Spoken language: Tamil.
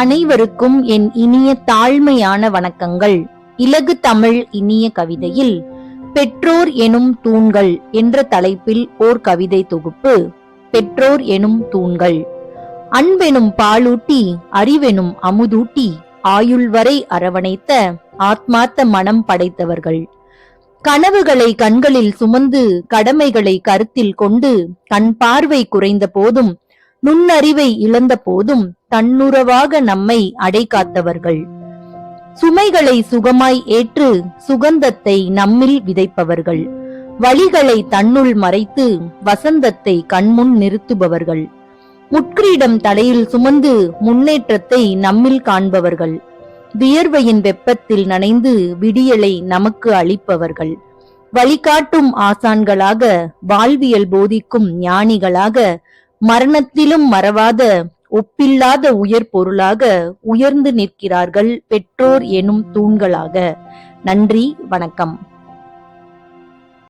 அனைவருக்கும் என் இனிய தாழ்மையான வணக்கங்கள். இலகு தமிழ் இனிய கவிதையில் பெற்றோர் எனும் தூண்கள் என்ற தலைப்பில் ஓர் கவிதை தொகுப்பு பெற்றோர் எனும் தூண்கள் அன்பெனும் பாலூட்டி அறிவெனும் அமுதூட்டி ஆயுள் வரை அரவணைத்த ஆத்மார்த்த மனம் படைத்தவர்கள். கனவுகளை கண்களில் சுமந்து கடமைகளை கருத்தில் கொண்டு கண் பார்வை குறைந்த போதும் நுண்ணறிவை இழந்த போதும் தன்னுறவாக நம்மை அடை காத்தவர்கள் சுமைகளை சுகமாய் ஏற்று சுகந்தத்தை நம்மில் விதைப்பவர்கள். வழிகளை தன்னுள் மறைத்து வசந்தத்தை கண்முன் நிறுத்துபவர்கள். முட்கிரீடம் தலையில் சுமந்து முன்னேற்றத்தை நம்மில் காண்பவர்கள். வியர்வையின் வெப்பத்தில் நனைந்து விடியலை நமக்கு அளிப்பவர்கள். வழிகாட்டும் ஆசான்களாக வாழ்வியல் போதிக்கும் ஞானிகளாக மரணத்திலும் மறவாத ஒப்பில்லாத உயர் பொருளாக உயர்ந்து நிற்கிறார்கள் பெற்றோர் எனும் தூண்களாக. நன்றி வணக்கம்.